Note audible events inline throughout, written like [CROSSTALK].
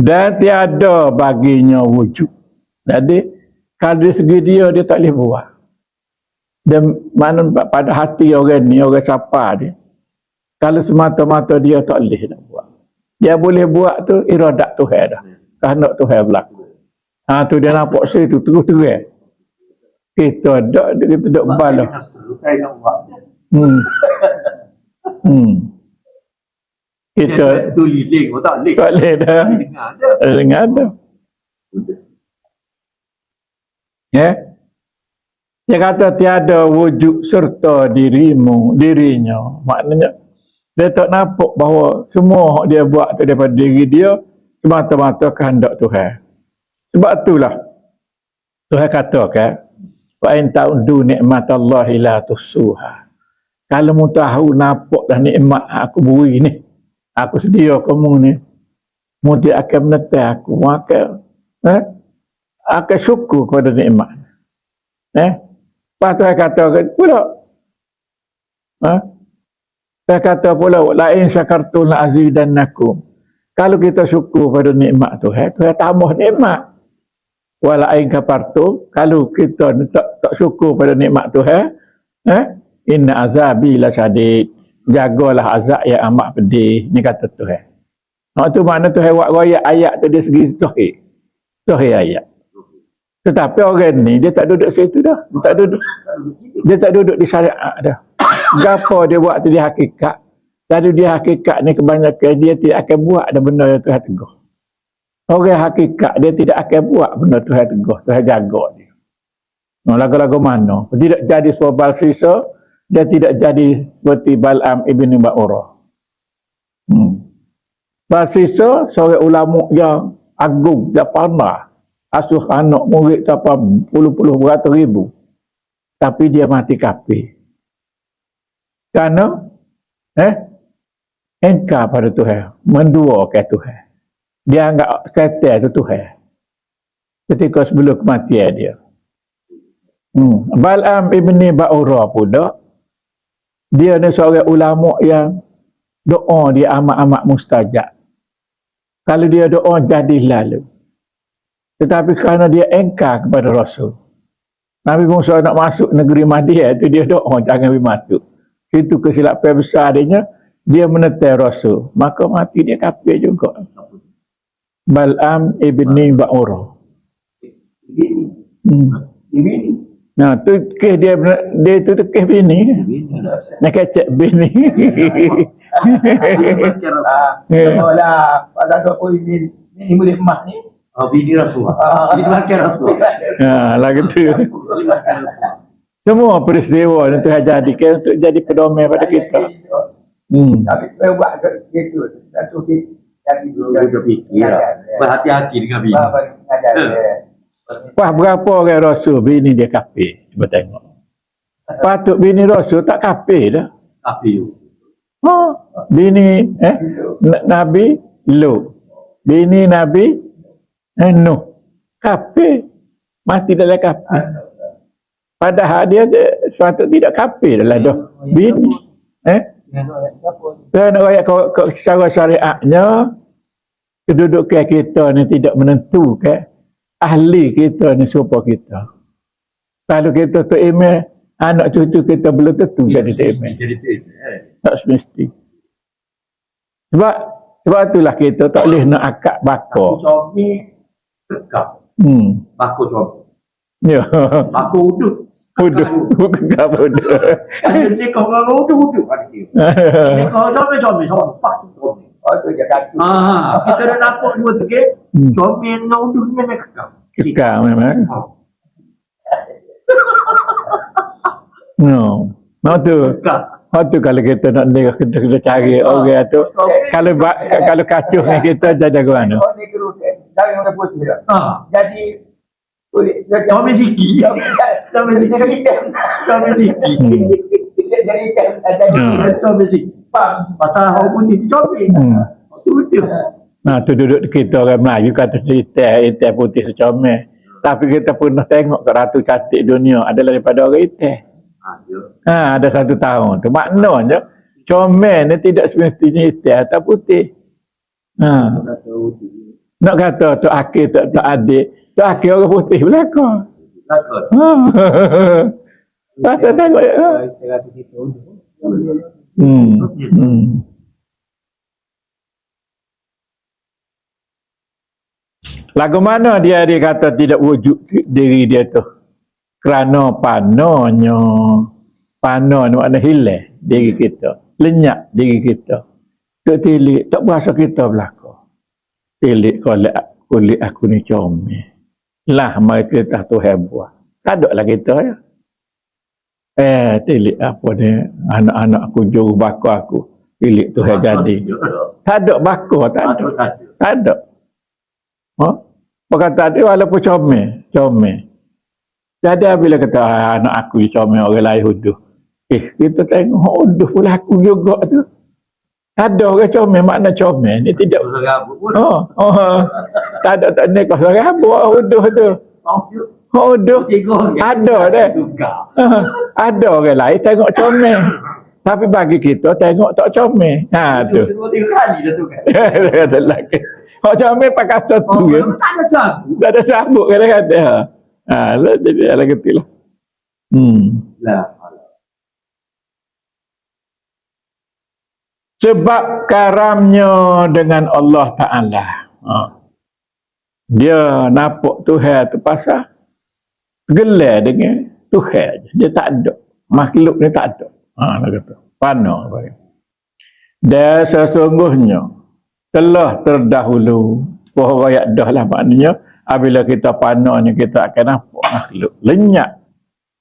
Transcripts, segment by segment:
dan tiada baginya wujud. Jadi kalau dari segi dia dia tak boleh buat. Dan mana pada hati orang ni orang siapa dia. Kalau semata-mata dia tak boleh nak buat. Dia boleh buat tu iradat Tuhan dah. Kehendak Tuhan berlaku. Ha tu dia nampak saya tu terus terang. Kita tak kita tak bala. Hmm. [LAUGHS] Hmm. Kita tu lilik, kau tak lilik. tak boleh dah. Dengar. Eh, Dengar tu. Ya. Dia kata tiada wujud serta dirimu, dirinya. Maknanya dia tak nampak bahawa semua yang dia buat tu daripada diri dia semata-mata kehendak Tuhan. Sebab itulah Tuhan katakan wa in ta'udu nikmatallahi la tusuha. Kalau mu tahu nampak dah nikmat aku beri ni, aku sedia kamu ni, mu dia akan menetai aku, mu akan eh, akan syukur kepada nikmat. Eh? Lepas tu saya kata pula, eh? saya kata pula, lain syakartul la azidannakum. Kalau kita syukur pada nikmat Tuhan, Tuhan tambah nikmat. Walain kafartu, kalau kita tak, tak syukur pada nikmat Tuhan, eh? Inna azabi la syadid. Jagalah azab yang amat pedih. Ni kata Tuhan. Nah, tu mana Tuhan buat royak ayat tu dia segi tohid. Tohid ayat. Tetapi orang ni dia tak duduk situ dah. Dia tak duduk. Dia tak duduk di syariat dah. Gapo dia buat tu dia hakikat. Lalu dia hakikat ni kebanyakan dia tidak akan buat ada benda yang Tuhan tegur. Orang hakikat dia tidak akan buat benda Tuhan tegur. Tuhan jaga dia. Lagu-lagu mana? Tidak jadi sebuah bal sisa, dia tidak jadi seperti Bal'am ibn Ba'urah. Hmm. Bal sisa, seorang ulama yang agung, yang pandai. Asuh anak murid sampai puluh-puluh beratus ribu. Tapi dia mati kafir. Kerana, eh, engkar pada Tuhan, mendua ke Tuhan. Dia anggap setel itu Tuhan. Ketika sebelum kematian dia. Hmm. Bal'am ibni Ba'ura pula, dia ni seorang ulama yang doa dia amat-amat mustajab. Kalau dia doa jadi lalu. Tetapi kerana dia engkar kepada Rasul. Nabi Musa nak masuk negeri Madinah itu dia doa jangan pergi masuk. Situ kesilapan besar dia, dia menetai Rasul. Maka mati dia kafir juga. Bal'am ibni Ba'ura. Begini. Hmm. Nah, tu kes dia dia tu tu kes bini. Nak kacak bini. Ah, Ya. lah, pada dua puluh ini, ini boleh emas ni. Oh, bini Rasulullah. Bini makan Rasulullah. ha, lah gitu. Semua peristiwa yang Tuhan jadikan untuk jadi pedoman pada kita. Hmm. Tapi saya buat ke- gitu. Satu kita jadi Dia dah fikir lah. Berhati-hati dengan bini. Ngajar Wah, berapa orang rasul bini dia kafir. Cuba tengok. Patut bini rasul tak kafir dah. Tapi Ha, bini eh Nabi Lut. Bini Nabi eh, Nuh. Kafir. Mati dalam kafir. Padahal dia dia suatu tidak kafir dah dah. Bini. Eh? Saya nak ayat kau, kau secara syariatnya kedudukan kita ni tidak menentukan ahli kita ni siapa kita. Kalau kita tu email, anak cucu kita belum tentu jadi tu email. Jadi tu. eh. Tak semesti. Sebab sebab itulah kita tak boleh nak akak Aku bakar. suami tegak. Hmm. Aku suami. Ya. Aku udut. Udah, bukan udah. Dia kau kau udut udut pada dia. [LAUGHS] Dia kau suami suami suami. Pak Oh, tu je kaki. Ah, kita dah nampak dua tiga. Hmm. Suami yang nak udut ni nak kekal. Kekal memang. Oh, [LAUGHS] No. Mau tu. Kekal. Mau tu kalau kita nak dia kita kena cari orang tu. Kalau ba- kalau kacau dengan kita jadi ke mana? Oh, ni kerus. Dari putih dah. Ah, Jadi, kulit. suami siki. Suami siki. Jadi, siki. Jadi, jadi, Hmm. Suami siki. Pasal orang putih tu suami. Hmm. Tu dia. Nah, tu duduk kita orang Melayu kata cerita hitam putih secomel. Tapi kita pernah tengok ke ratu cantik dunia adalah daripada orang hitam. Ah, dia. Ha, ada satu tahun tu. Maknanya, comel ni tidak semestinya hitam atau putih. Ha. Tu. Nak kata Tok Akil tak tak adik. Tok Akil orang putih belakang. Takut. Ha. [LAUGHS] Pasal tengok ya. Hmm. hmm. Lagu mana dia dia kata tidak wujud diri dia tu? Kerana panonya. Pano ni makna hilang diri kita. Lenyap diri kita. Tak tilik, tak berasa kita belakang. Tilik kulit, kulit aku ni comel. Lah mai kita tu hebat. Tak ada lah kita ya. Eh, tilik apa ni? Anak-anak aku juru bakar aku. Tilik tu hai jadi. Tak ada bakar, tak ada. Tak ada. Ha? Perkataan dia walaupun comel. Comel. Jadi bila kata ah, anak aku comel orang lain huduh. Eh, kita tengok huduh pula aku juga tu. Ada orang comel, makna comel. Ni tidak. Oh, oh. tak ada tak ni kau seorang buat huduh tu. Huduh. Tiga Ada deh. Tukar. Ah, ada orang lain tengok comel. Tapi bagi kita tengok tak comel. Ha tu. Dua tiga kali dah. [LAUGHS] Kata lelaki. Hak comel pakai satu Oh, kan. tak ada sabu. Tak ada sabuk kata kata. Ha. Ha, lah, jadi ala kata lah. Hmm. Lah. Sebab karamnya dengan Allah Ta'ala. Ha. Dia nampak Tuhan tu pasal gelar dengan Tuhan. Dia tak ada. Makhluk ni tak ada. Ha, dia kata. Pana. Dan sesungguhnya telah terdahulu. Pohon rakyat dah lah maknanya. Apabila kita panahnya kita akan nampak makhluk. Lenyap.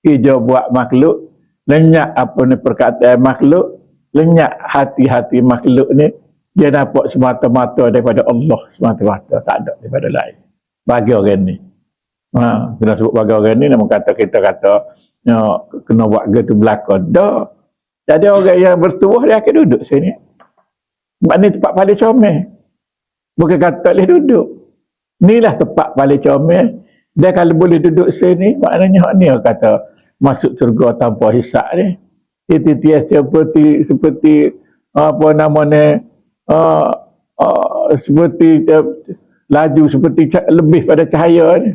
Hijau buat makhluk. Lenyap apa ni perkataan makhluk. Lenyap hati-hati makhluk ni. Dia nampak semata-mata daripada Allah semata-mata. Tak ada daripada lain. Bagi orang ni. Ha, kena sebut bagi orang ni, nama kata kita kata ya, kena buat gitu belakang. Dah. Jadi orang yang bertubuh dia akan duduk sini. Ni tempat paling comel. Bukan kata boleh duduk. Inilah tempat paling comel. Dia kalau boleh duduk sini, maknanya ni orang kata masuk surga tanpa hisap ni. Itu dia seperti seperti apa nama ni uh, uh, seperti uh, laju seperti lebih pada cahaya ni.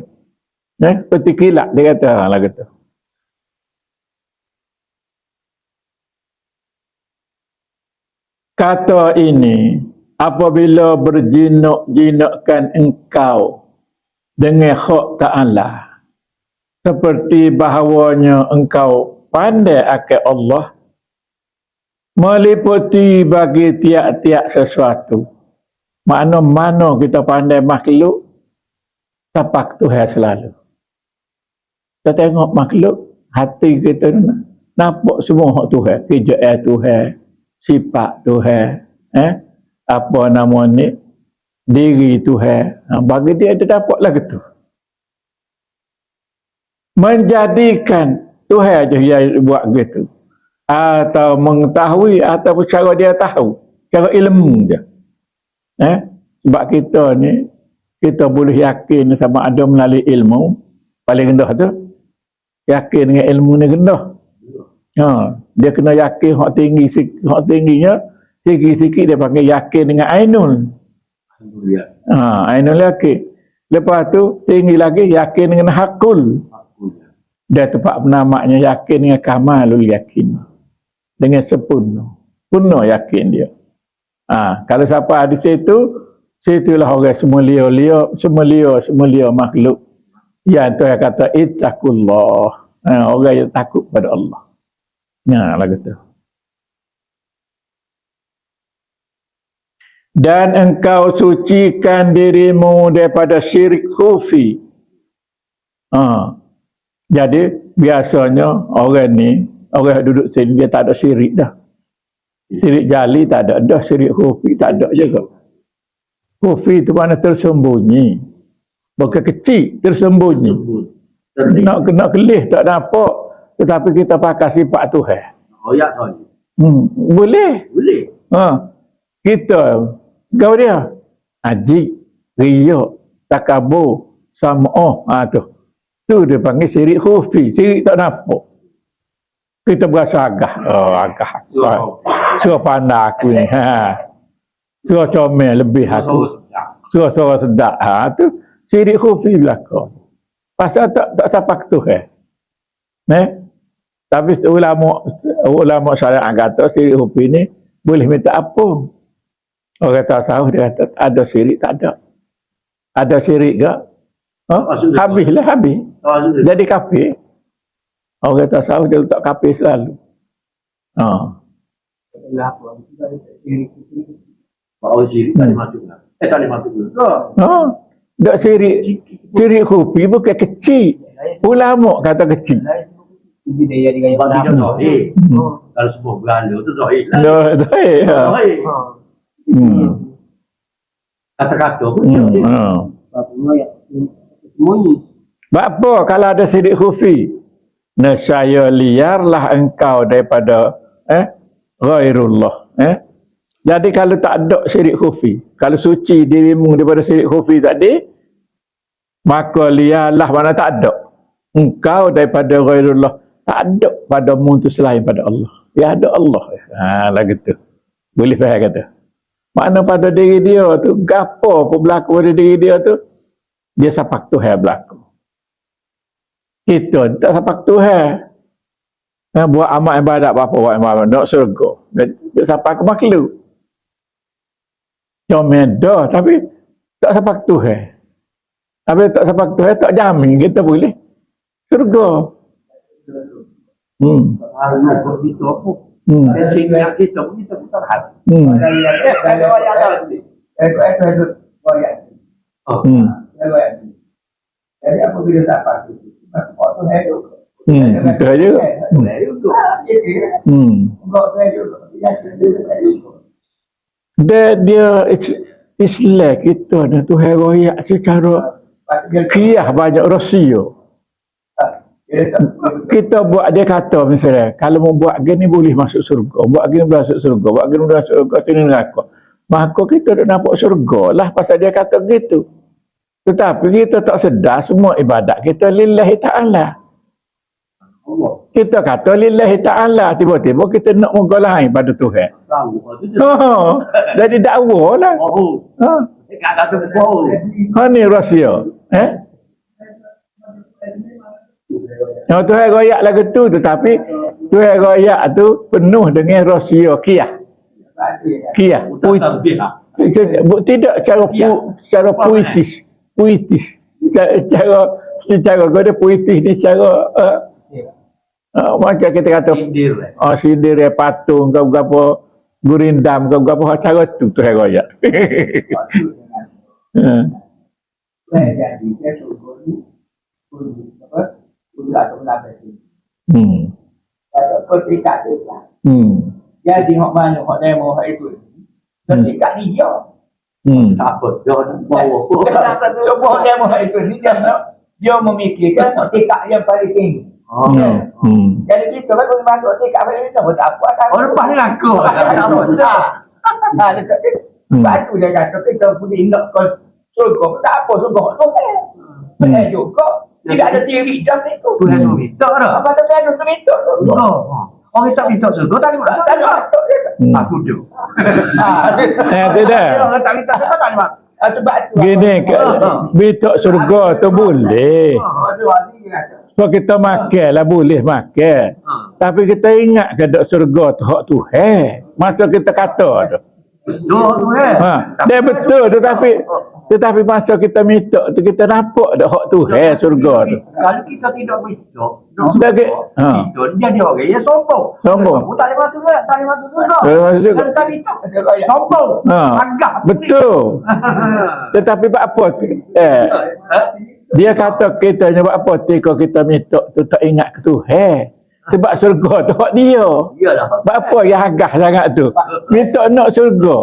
Eh, seperti kilat dia kata. Ha, lah kata. Kata ini apabila berjinak-jinakkan engkau dengan hak ta'ala seperti bahawanya engkau pandai akan Allah meliputi bagi tiap-tiap sesuatu. Mana mana kita pandai makhluk? Tapak Tuhan selalu kita tengok makhluk hati kita ni nampak semua hak Tuhan. Kerjaan Tuhan. Sifat Tuhan. Eh? Apa nama ni? Diri Tuhan. Ha, bagi dia dia dapatlah gitu. Menjadikan Tuhan aja yang buat gitu. Atau mengetahui atau cara dia tahu. Cara ilmu je eh? Sebab kita ni kita boleh yakin sama ada melalui ilmu paling rendah tu yakin dengan ilmu ni rendah ha dia kena yakin hak tinggi hak tingginya sikit-sikit dia panggil yakin dengan ainul. Ha ainul yakin. Lepas tu tinggi lagi yakin dengan hakul. Alhamdulillah. dia tempat namanya yakin dengan kamalul yakin. Dengan sempurna sempurna yakin dia. Ha, kalau siapa di situ situlah orang semulia-lia semulia semulia makhluk ya tu yang kata ittaqullah. Ha, orang yang takut pada Allah. Ya lah kata. Dan engkau sucikan dirimu daripada syirik khufi. Ha. jadi biasanya orang ni orang yang duduk sini dia tak ada syirik dah. Syirik jali tak ada. Dah syirik khufi tak ada juga. Khufi itu mana tersembunyi bukan kecil tersembunyi. Nak kena kelih tak nampak tetapi kita pakai sifat Tuhan. Royak tadi. hmm. boleh? Boleh. ha. kita kau dia? Haji riak takabur sam'ah ha, tu. Tu dia panggil syirik khufi. Syirik tak nampak kita berasa agah. Oh agah. Suruh pandai aku ni. Ha. Suruh comel lebih aku. Suruh suara-suara sedap. Ha tu sirik khufi belaka. Pasal tak tak sapak tu eh. Ne? Tapi ulama ulama syariat kata sirik khufi ni boleh minta apa? Orang kata sahih dia kata ada sirik tak ada. Ada sirik ke? Ha? Habislah habis. Tu. Jadi kafir. Orang kata sahih dia letak kafir selalu. Ha. Oh, syirik tak boleh masuk lah. Eh, tak boleh masuk lah. Ha. Tak sirik. Sirik khufi bukan kecil. Ulama kata kecil. Jadi dia jadi gaya Sebab dia pada. zahir. Hmm. Kalau semua Belanda tu zahir lah. Dah, ya. Zahir. Hmm. Kata-kata pun Hmm. Ha. Sebab apa kalau ada sidik khufi? Nescaya liarlah engkau daripada eh ghairullah. Eh? Jadi kalau tak ada sidik khufi, kalau suci dirimu daripada sidik khufi tadi, maka liarlah mana tak ada. Engkau daripada ghairullah. Tak ada pada tu selain pada Allah. Ya ada Allah. Ha, lah gitu. Boleh faham kata. Mana pada diri dia tu, gapo pun berlaku pada diri dia tu, dia sapak Tuhan berlaku. Kita tak sapak Tuhan. Nah, buat amal ibadat apa buat amal nak surga. Dia, sapak makhluk. Comel dah tapi tak sapak Tuhan. Tapi tak sapak Tuhan tak jamin kita boleh surga. Hmm. Kalau kita pun. Hmm. Mesin yang kita pun kita pun tak habis. Hmm. Eh, ada gaya dah. Eh, tu itu itu gaya. Oh. Hmm. Ada gaya. Jadi apa bila tak pasti? Sebab tu hidup. Hmm. Betul juga. Hmm. Jadi, Hmm. enggak hidup. Ya, hidup. Dia dia is- Islam kita ni tu heroyak secara kiyah banyak tak Kita buat dia kata misalnya kalau mau buat gini boleh masuk surga, buat gini boleh masuk surga, buat gini boleh masuk surga, sini neraka. Maka kita nak nampak surga lah pasal dia kata gitu. Tetapi kita tak sedar semua ibadat kita lillahi ta'ala. Kita kata lillahi ta'ala tiba-tiba kita nak muka lain pada Tuhan. Oh, tu. Oh, jadi dakwa lah. Oh. Ha. Oh. Ha ni rahsia. Eh? Yang Tuhan royak lagu tu tetapi Tuhan royak tu penuh dengan rahsia Puit, sabih lah. tidak cara pu, secara puitis. Puitis. Secara, secara, secara kau puitis ni secara uh, uh, macam kita kata Sindir lah. oh, sindir ya patung kau apa gurindam kau apa cara tu royak. Ha. tu lah betul. Hmm. Hmm. Jadi hok mana hok demo hok itu. Ketika ni dia. Hmm. Tak apa. Dia nak bawa. Kenapa tu hok demo hok itu ni dia nak dia memikirkan ketika yang paling tinggi. Oh. Hmm. Hmm. Jadi kita kan boleh masuk ketika paling tinggi tak apa kan. Oh, lepas ni laku. Ah, dekat Hmm. Batu dia kata kita boleh nak kau surga tak apa surga tu kan. Hmm. Eh juga tidak ada teori dah itu. Tu yang tu minta dah. Apa tu kan tu itu. Oh. [LAUGHS] Orang tak minta surga tak boleh Tak ada. Aku tu. Ah, Eh, tidak. Orang tak minta surga tak boleh. Ah, sebab tu. Gini, ke, bitok surga tu boleh. Ah, tu hari dia kata. Sebab kita makan lah, boleh makan. Tapi kita ingat ke dok surga tu hak tu. He, masa kita kata tu. Tu tu eh. Ha, dia betul tetapi tetapi masa kita minta tu kita nampak dak hak tu he surga tu. Kalau kita tidak minta, Sebagai- ha. kita dia jadi orang yang sombong. Sombong. Aku tak boleh masuk surga, tak masuk surga. Boleh masuk surga. Kalau tak minta, Dia sombong. Ha. Agak. Betul. [LAUGHS] Tetapi buat apa? Eh, dia kata kita ni buat apa ketika kita minta tu tak ingat ke tu. He. Sebab surga tu hak dia. Iyalah. Buat apa yang agah sangat tu? Minta nak surga.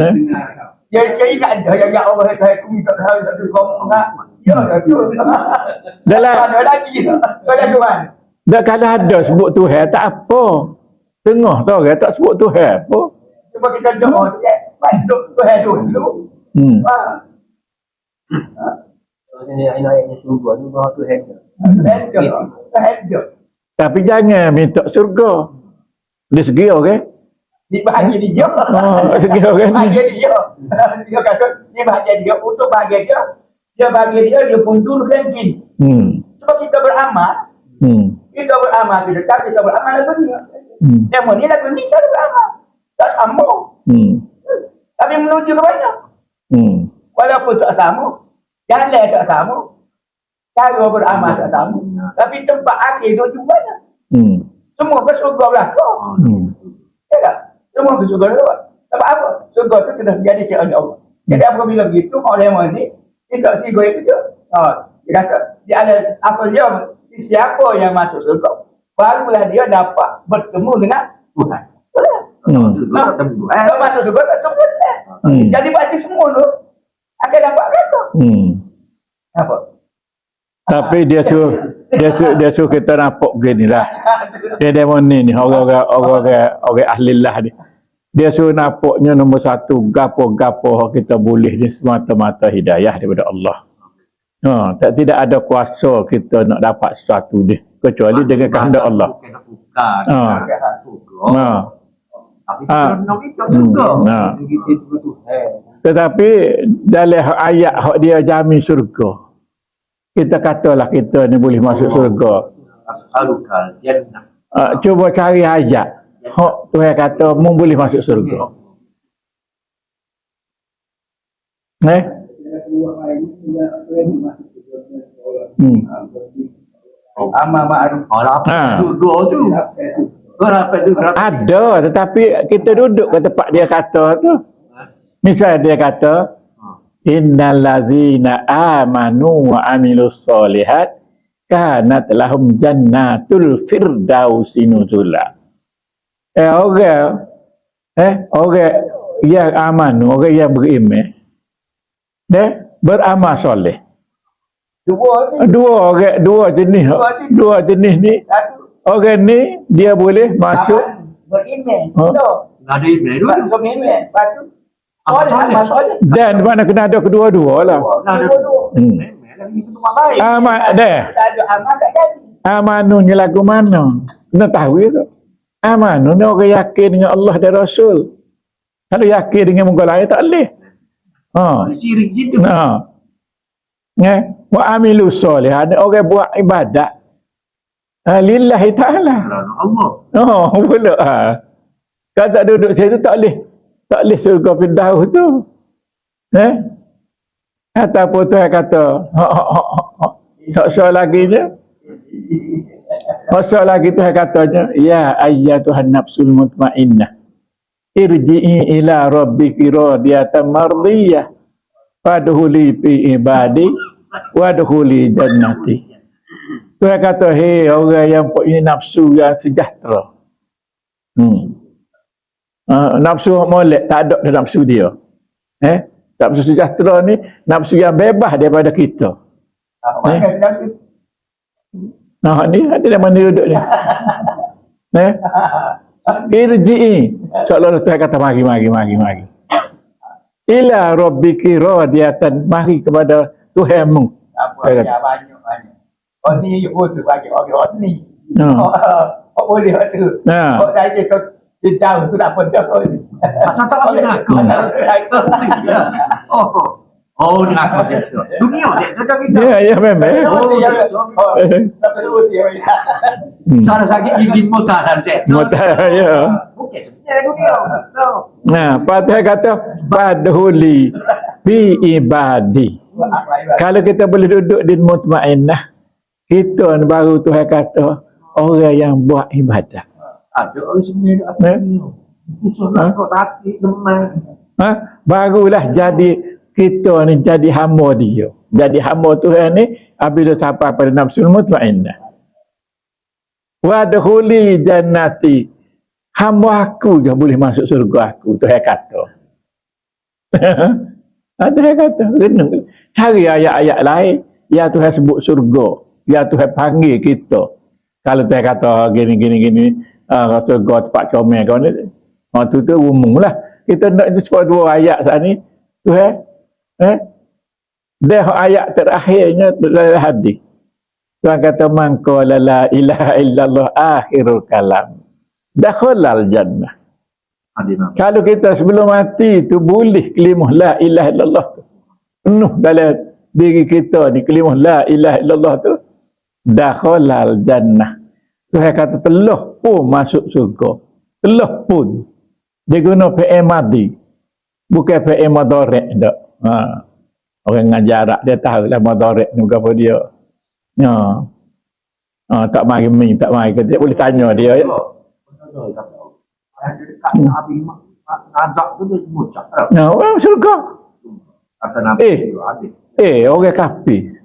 Eh? Dia dia ingat dia yang yang Allah kata aku minta hal satu kau enggak. Ya, tu. Dalam Ada lagi. Ada tuan. dah kalau ada sebut Tuhan tak apa. Tengah tu orang tak sebut Tuhan apa. Cuba kita doa dia. Bantu Tuhan dulu. Hmm. Ha. Surga ni tu dia. Dia. Tapi jangan minta surga. Dari segi okey. Ni bahagia dia. Oh, segi ni. [LAUGHS] bahagia dia. [LAUGHS] Dia kata, ni bahagia dia. Untuk bahagia dia, dia bahagia dia, dia pun dulu ranking. Hmm. Sebab kita beramal, Hmm. kita beramal, kita tak kita beramal lagu ni. Hmm. Demo ni lagu ni, kita beramal. Tak sama. Hmm. Tapi menuju ke mana? Hmm. Walaupun tak sama, jalan tak sama, cara beramal tak sama. Tapi tempat akhir tu juga mana? Hmm. Semua ke surga belakang. Hmm. Ya tak? Semua ke surga belakang. Sebab apa? Surga tu kena jadi oleh Allah. Jadi apabila begitu, orang yang ni, dia tak tiga itu je. Ha, dia kata, dia ada apa dia, siapa yang masuk surga, barulah dia dapat bertemu dengan Tuhan. Boleh? Hmm. Nah, Kalau masuk surga, tak semua. Hmm. Jadi baca semua tu, akan dapat kata. Hmm. Apa? Tapi dia suruh dia suruh dia suruh kita nampak begini lah. Dia demo ni ni orang-orang orang-orang orang ahli lah ni. Dia suruh nampaknya nombor satu gapo-gapo kita boleh ni semata-mata hidayah daripada Allah. Ha, tak tidak ada kuasa kita nak dapat sesuatu ni kecuali dengan kehendak Allah. Ha. bukan. Ha. Tapi Ha. kita nak Hmm. juga. Ha. Begitu betul. Tetapi dalam ayat hak dia jamin surga. Kita katalah kita ni boleh masuk surga. As'alukal jannah. Uh, cuba cari ayat. Hak Tuhan kata mu boleh masuk surga. Eh? Hmm. Amal ma'ruf. Ha. apa dua tu. Berapa tu? Ada tetapi kita duduk ke tempat dia kata tu. Misal dia kata innal ladzina amanu wa amilus solihat kanat lahum jannatul firdausi nuzula. Eh orang eh orang yang amanu, orang yang beriman. Dia beramal soleh. Dua. Dua orang dua jenis dua jenis ni Satu. orang ni dia boleh masuk Beriman. Ha. Ada beriman. Lepas tu. Dan mana kena ada kedua-dua lah. Hmm. Itu. Amat deh. Amanunya lagu mana? Kena tahu ya tu. Amanu ni orang yakin dengan Allah dan Rasul. Kalau yakin dengan muka lain tak boleh. Ha. Sirik situ. Nah. Ya, wa amilu solih. Ada orang buat ibadat. Ha, lillahi ta'ala. Allah. Oh, [LAUGHS] pula. Ha. Kalau tak duduk situ tak boleh. Tak boleh surga pindah tu. Eh? Ataupun tu yang kata, tak so lagi je. Masa lagi tu yang katanya, Ya ayyatuhan nafsul mutmainnah. Irji'i ila rabbiki radiyatan mardiyah. Fadhuli fi ibadi. Wadhuli jannati. Tu yang kata, hei orang yang punya nafsu yang sejahtera. Hmm. Uh, nafsu molek tak ada dalam nafsu dia. Eh? Nafsu sejahtera ni nafsu yang bebas daripada kita. Ah, nafsu. Nah ni ada di mana duduk ni. [LAUGHS] eh? Irji'i. Seolah-olah Tuhan kata mari mari mari mari. Ila rabbiki radiyatan mari kepada Tuhanmu. Apa Saya dia banyak banyak. Oh ni you tu bagi orang oh ni. Oh, [LAUGHS] oh boleh tu. Oh saya jauh tu tak pernah kau ni. Asal tak masuk aku. [LAUGHS] Oh, oh. Oh, ni aku macam tu. Dunia dia sedang kita. Ya ya memang. Oh, dia oh, tak perlu dia. Hmm. Cara sakit gigi mutar dan seksa. Mata ya. Bukan dunia. No. Nah, Fatihah kata fadhuli fi ibadi. Kalau kita boleh duduk di mutmainnah, kita baru Tuhan kata orang yang buat ibadat. Ada orang sebenarnya apa Eh? ni? Usul nak kau hati demam. Ha? Barulah jadi kita ni jadi hamba dia. Jadi hamba Tuhan ni apabila sampai pada nafsul mutmainnah. Wadkhuli jannati. Hamba aku je boleh masuk surga aku. Tuhan kata. [LAUGHS] Ada yang kata. Renung. Cari ayat-ayat lain. Ya Tuhan sebut surga. Ya Tuhan panggil kita. Kalau Tuhan kata gini, gini, gini. Uh, surga tempat comel kau ni. Ha, tu tu umum lah. Kita nak sebut dua ayat saat ni. Tuhan. Eh? Dia ayat terakhirnya dalam hadis. Tuhan kata man qala la ilaha illallah akhirul kalam. Dakhalal jannah. Ada nama. Kalau kita sebelum mati tu boleh kelimah la ilaha illallah tu. Penuh dalam diri kita ni kelimah la ilaha illallah tu. Dakhalal jannah. Tuhan kata telah pun masuk surga. Telah pun. Dia guna PM madi. Bukan PM madorek tak. Ha. Orang dengan jarak dia tahu lah madorek ni bukan apa dia. Ya. Ha, tak mari mi, tak mari kerja. Boleh tanya dia. Ya. Dia. Ya, orang surga. Eh. Eh, orang kafir.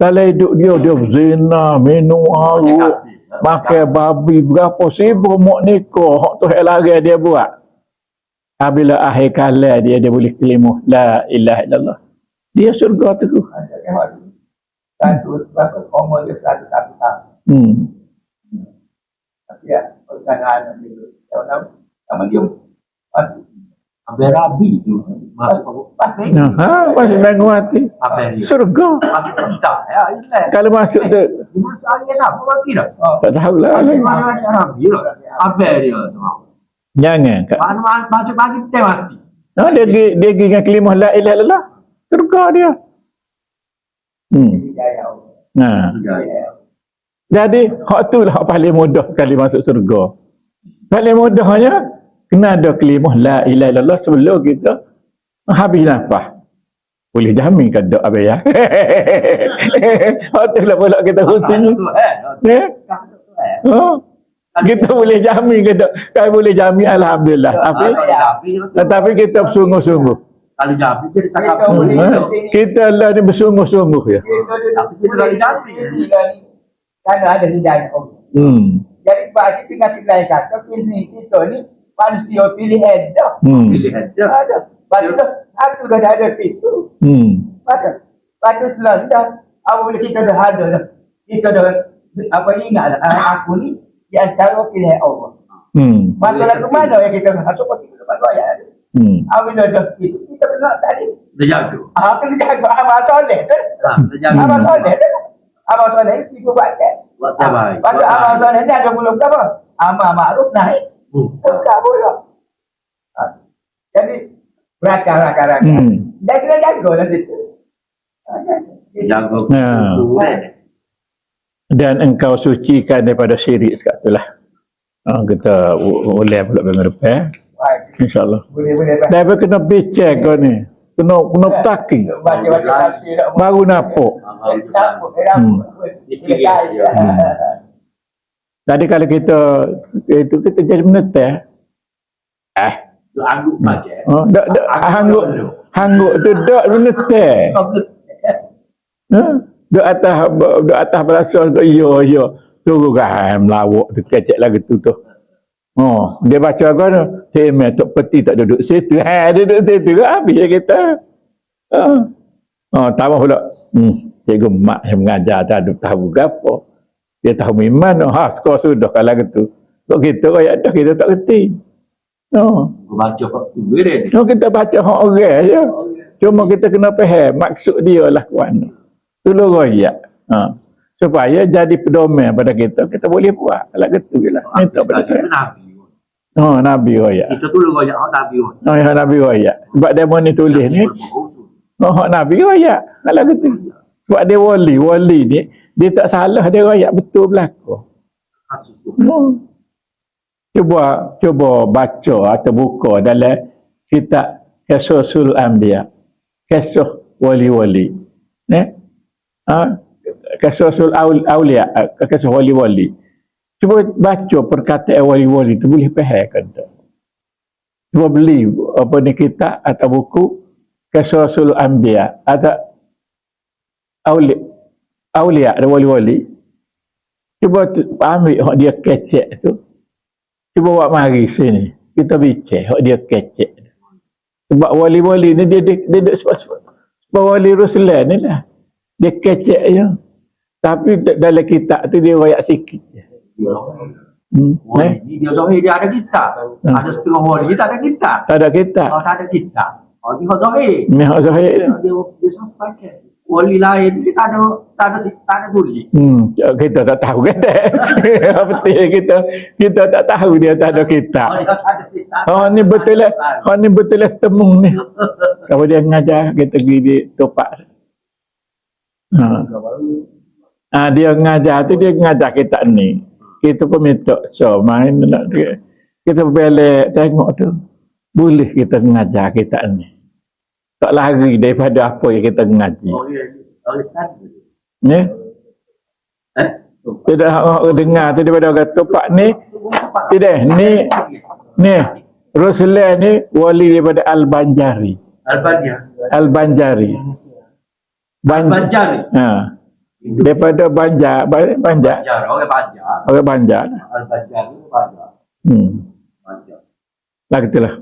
Dalam hidup dia, dia zina, minum haruk, makan babi, berapa sibuk mak nikah, hak tu lari dia buat. Apabila akhir kala dia, dia boleh kelimuh, la ilaha illallah. Dia surga tu. Satu, berapa koma dia satu satu satu. Hmm. Tapi ya, pertanyaan itu. Tahu tahu. Sama dia. Habis Rabi tu. Masuk Pasti. Nah, ha, masih bangun hati. Surga. Masuk kita. Ya. Kalau masuk tu, mati dah? Tak tahulah. Rabi lah. Habis dia. tu. Jangan. Kak. Mana baca pagi kita mati. Ha, dia pergi, dia pergi dengan kelimah la ilaha illallah. Surga dia. Hmm. Nah. Allah. Jadi, hak tu lah hak paling mudah sekali masuk surga. Paling mudahnya, kena ada kelimah la ilaha illallah sebelum kita habis nafas. Boleh jamin kan dok abang ya. [LAUGHS] Tu lah pula kita eh. Ya? Eh. Oh. Kita boleh jamin ke tak? Kalau boleh jamin Alhamdulillah. Tapi, tetapi kita bersungguh-sungguh. Kalau dia tak Kita apa. boleh- Ha? Kita lah ni bersungguh-sungguh ya. Kita tu Tapi kita lagi jati. Kerana ada hidayah Allah. Hmm. Jadi bagi lain kata, pilih kita ni manusia pilihan dah. Hmm. Pilih. Ada. Lepas tu, aku dah ada pintu. Hmm. Ada. Lepas tu selalu dah, apabila kita dah ada dah, kita dah, apa ingat dah, ah, aku ni di antara pilihan Allah. Hmm. Masalah ke mana yang kita masuk pasti kita masuk ayat. Hmm. Apabila dah itu, kita kena tadi. Dia jaga. Ah, kena jaga amal soleh tu. Ha, dia jaga. Amal soleh tu. Amal soleh itu kita buat kan. Buat terbaik. Pada amal soleh ni ada mula berapa? Amal makruf naik. Hmm. Tak. Ha. Jadi, berakar-akar-akar. Hmm. Dia kena jaga lah situ. Jaga. Ya. Eh. Dan engkau sucikan daripada syirik sekat tu lah. Ha, kita bo- boleh pula minggu depan. Baik. InsyaAllah. Boleh-boleh. Tapi kena becek kau ni. Kena kena taki. Baca-baca tafsir tak Baru nampak. Eh. Hmm. Tadi kalau kita itu kita jadi menetek. Eh, Dia angguk baca. oh, dak dak hanguk hanguk tu dak menetek. Ha? Duk atas duk atas berasa duk yo yo. Tunggu kan melawak tu kecek lagi tu tu. Oh, dia baca kan tema tok peti tak duduk situ. [LAUGHS] Ha, dia duduk situ habis ya kita. Ha. Oh, tambah pula. Hmm, cikgu mak yang mengajar tak ada tahu gapo. Dia tahu miman ha skor sudah kalau gitu. Kok kita kayak dah kita tak kerti. Oh. Baca kok tu dia. No, kita baca hak orang je. Cuma kita kena faham maksud dia lah kawan. Tolong royak. Ha. Supaya jadi pedoman pada kita. Kita boleh buat. Kalau gitu je lah. Minta pada Kita. Nabi. Oh, Nabi royak. Kita tu lu royak hak Nabi. Oh, ya, Nabi royak. Sebab dia ni tulis ni. Oh, hak Nabi royak. Kalau gitu. Sebab dia wali. Wali ni. Dia tak salah. Dia royak betul belakang. Hmm. Cuba cuba baca atau buka dalam kitab Qasusul Anbiya. Qasuh wali-wali. Ha? Qasusul Aul- Aulia, Qasuh wali-wali. Cuba baca perkataan wali-wali tu boleh faham kan tu. Cuba beli apa ni kitab atau buku Qasusul Anbiya atau Aulia Aulia ada wali-wali. Cuba ambil hak dia kecek tu. Cuba buat mari sini. Kita bincang hak dia kecek. Sebab wali-wali ni dia dia, dia, dia sebab, sebab, sebab wali Ruslan ni lah. Dia kecek je. Tapi da- dalam kitab tu dia wayak sikit je. Hmm. Wali Eh? dia zahir dia ada kitab. Hmm. Ada setengah wali dia tak ada kitab. Tak ada kitab. Oh tak ada kitab. Oh dia zahir. Ni hak zahir Dia tu. dia sampaikan. Wali lain ni tak ada tak ada tak ada boleh. Hmm, kita tak tahu [LAUGHS] kata. Betul kita kita tak tahu dia tak ada Oh, kitab. ada kitab. Oh ni betul lah. Oh ni betul lah temung ni. Kalau dia ngajar kita pergi di topak. Ha. Ah dia ngajar tu dia ngajar kita ni. Kita pun minta so main nak. Kita balik tengok tu. Boleh kita ngajar kita ni. Tak lari daripada apa yang kita ngaji. Oh, dia oh, dia tak ada. Ya. Eh? Tidak orang dengar tu daripada orang topak ni. Tidak, ni ni Rasulullah ni wali daripada Al-Banjari. Al-Banjari. Ban Banjar. ha. Daripada Banjar, Ban- Banjar, Banjar. Orang Banjar. orang Banjar. Al-Banjar. Banjar. Hmm. Banjar. Lah gitulah.